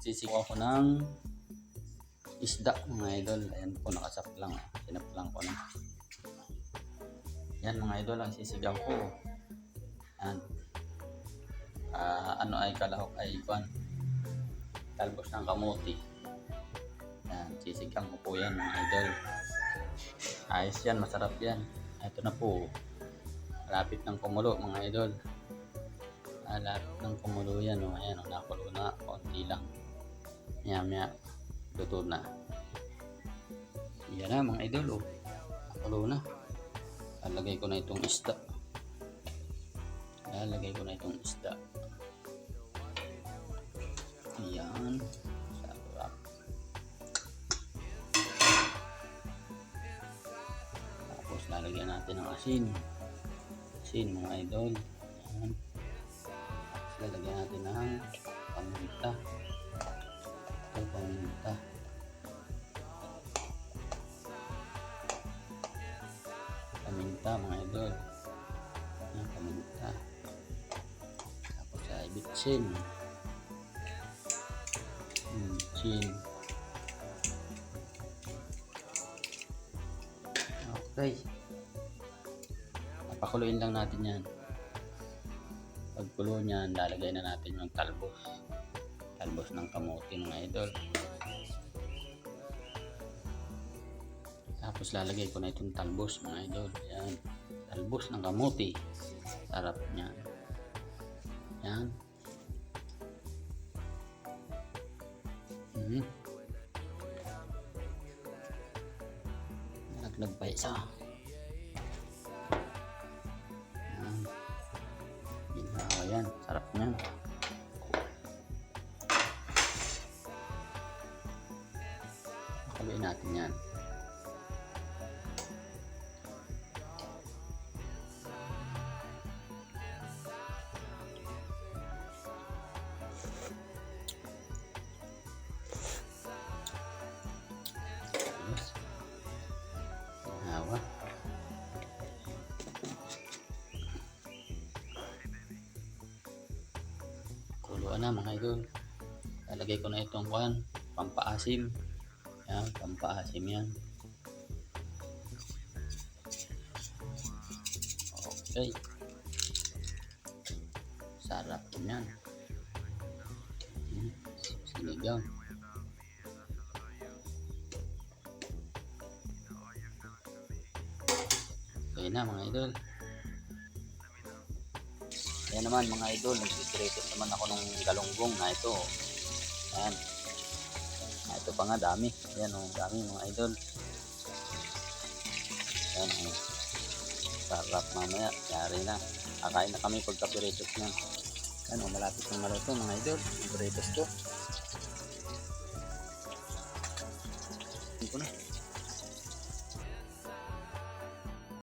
Sisigaw ko ng isda mga idol. Ayan po, nakasap lang. Sinap lang ko na. Yan mga idol ang sisigaw ko. Yan. Ah, ano ay kalahok ay kwan. Talbos ng kamuti. Yan, sisigang ko po yan mga idol. Ayos yan, masarap yan. Ito na po. Malapit ng kumulo mga idol. Malapit ng kumulo yan. Oh. Ayan, oh, nakulo na. Konti lang. Maya maya. Luto na. Yan na mga idol. Oh. Nakulo na. Lalagay ko na itong isda. Lalagay ko na itong isda. Sarap. Tapos lalagyan natin ng asin. Asin mga idol. Tapos lalagyan natin ng paminta. Ito paminta. Mga idol. Ayan, paminta. Tapos ay bitsin. Bitsin. Okay. Papakuluin lang natin yan. Pagkulo niyan, lalagay na natin yung talbos. Talbos ng kamote mga idol. Tapos lalagay ko na itong talbos mga idol. Yan. Talbos ng kamote. Sarap niyan. Yan. Mhm. Naglag pa isa. Yan. Yan. Sarap niyan. Haluin natin yan. Kuluan na mga idol. Lalagay ko na itong kwan, pampaasim. Yan, pampaasim yan. Okay. Sarap yan. Hmm, Sinigang. Okay na mga idol. Ayan naman mga idol, nagsikrito naman ako ng galunggong na ito. Ayan. Ito pa nga dami. Ayan oh, dami mga idol. Ayan oh. Sarap mamaya. Yari na. Kakain na kami pagka piritos niyan. Ayan oh, malapit ng maluto mga idol. Piritos ko.